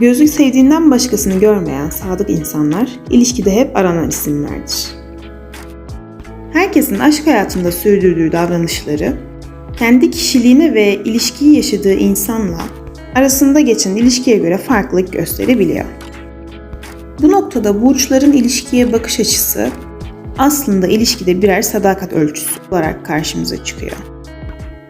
Gözü sevdiğinden başkasını görmeyen sadık insanlar ilişkide hep aranan isimlerdir. Herkesin aşk hayatında sürdürdüğü davranışları, kendi kişiliğine ve ilişkiyi yaşadığı insanla arasında geçen ilişkiye göre farklılık gösterebiliyor. Bu noktada burçların ilişkiye bakış açısı aslında ilişkide birer sadakat ölçüsü olarak karşımıza çıkıyor.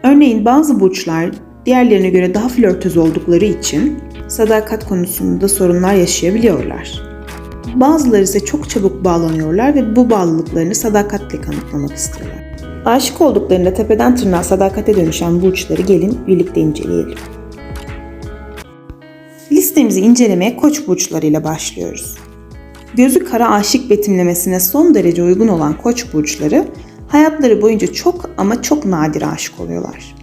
Örneğin bazı burçlar diğerlerine göre daha flörtöz oldukları için sadakat konusunda sorunlar yaşayabiliyorlar. Bazıları ise çok çabuk bağlanıyorlar ve bu bağlılıklarını sadakatle kanıtlamak istiyorlar. Aşık olduklarında tepeden tırnağa sadakate dönüşen burçları gelin birlikte inceleyelim. Listemizi incelemeye koç burçlarıyla başlıyoruz. Gözü kara aşık betimlemesine son derece uygun olan koç burçları hayatları boyunca çok ama çok nadir aşık oluyorlar.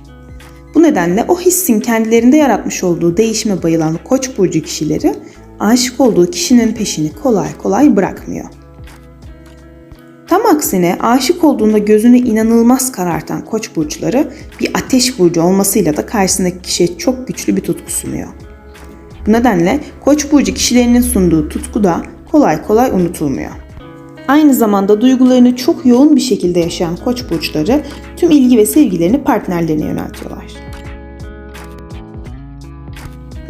Nedenle o hissin kendilerinde yaratmış olduğu değişime bayılan koç burcu kişileri aşık olduğu kişinin peşini kolay kolay bırakmıyor. Tam aksine aşık olduğunda gözünü inanılmaz karartan koç burçları bir ateş burcu olmasıyla da karşısındaki kişiye çok güçlü bir tutku sunuyor. Bu nedenle koç burcu kişilerinin sunduğu tutku da kolay kolay unutulmuyor. Aynı zamanda duygularını çok yoğun bir şekilde yaşayan koç burçları tüm ilgi ve sevgilerini partnerlerine yöneltiyorlar.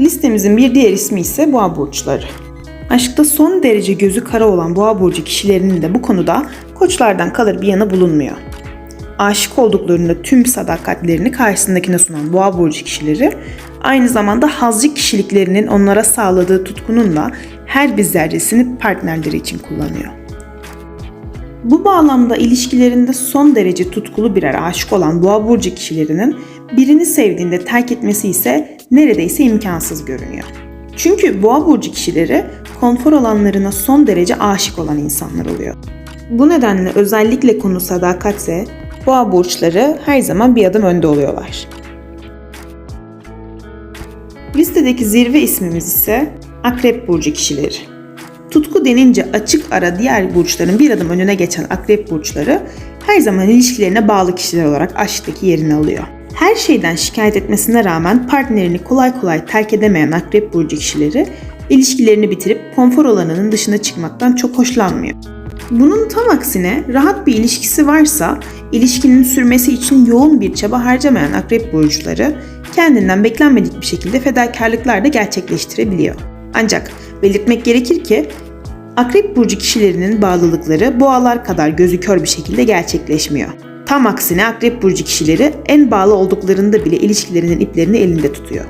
Listemizin bir diğer ismi ise boğa burçları. Aşkta son derece gözü kara olan boğa burcu kişilerinin de bu konuda koçlardan kalır bir yanı bulunmuyor. Aşık olduklarında tüm sadakatlerini karşısındakine sunan boğa burcu kişileri aynı zamanda hazcı kişiliklerinin onlara sağladığı tutkunun da her bir zerresini partnerleri için kullanıyor. Bu bağlamda ilişkilerinde son derece tutkulu birer aşık olan boğa burcu kişilerinin birini sevdiğinde terk etmesi ise neredeyse imkansız görünüyor. Çünkü boğa burcu kişileri konfor alanlarına son derece aşık olan insanlar oluyor. Bu nedenle özellikle konu sadakatse boğa burçları her zaman bir adım önde oluyorlar. Listedeki zirve ismimiz ise Akrep burcu kişileri. Tutku denince açık ara diğer burçların bir adım önüne geçen akrep burçları her zaman ilişkilerine bağlı kişiler olarak aşktaki yerini alıyor. Her şeyden şikayet etmesine rağmen partnerini kolay kolay terk edemeyen akrep burcu kişileri ilişkilerini bitirip konfor alanının dışına çıkmaktan çok hoşlanmıyor. Bunun tam aksine rahat bir ilişkisi varsa ilişkinin sürmesi için yoğun bir çaba harcamayan akrep burçları kendinden beklenmedik bir şekilde fedakarlıklar da gerçekleştirebiliyor. Ancak belirtmek gerekir ki Akrep burcu kişilerinin bağlılıkları boğalar kadar gözü kör bir şekilde gerçekleşmiyor. Tam aksine akrep burcu kişileri en bağlı olduklarında bile ilişkilerinin iplerini elinde tutuyor.